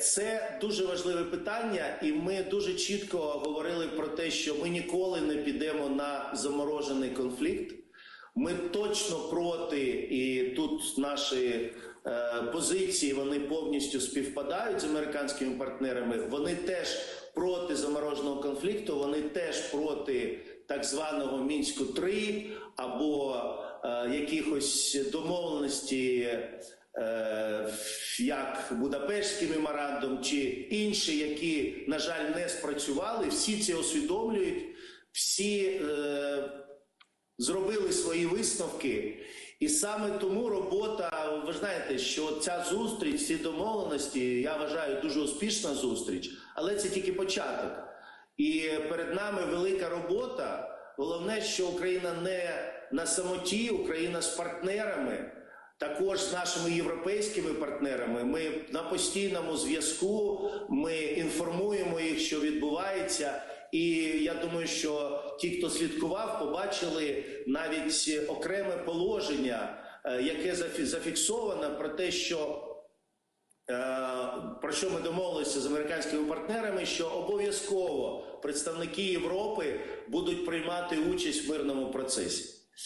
це дуже важливе питання, і ми дуже чітко говорили про те, що ми ніколи не підемо на заморожений конфлікт. Ми точно проти, і тут наші е, позиції вони повністю співпадають з американськими партнерами. Вони теж проти замороженого конфлікту, вони теж проти так званого мінську 3 або е, якихось домовленостей. е, Як Будапештський меморандум чи інші, які, на жаль, не спрацювали, всі це усвідомлюють, всі е, зробили свої висновки. І саме тому робота, ви знаєте, що ця зустріч, ці домовленості, я вважаю, дуже успішна зустріч, але це тільки початок. І перед нами велика робота. Головне, що Україна не на самоті, Україна з партнерами, також з нашими європейськими партнерами. Ми на постійному зв'язку, ми інформуємо їх, що відбувається. І я думаю, що ті, хто слідкував, побачили навіть окреме положення, е, яке зафі- зафіксовано про те, що Е, про що ми домовилися з американськими партнерами, що обов'язково представники Європи будуть приймати участь в мирному процесі.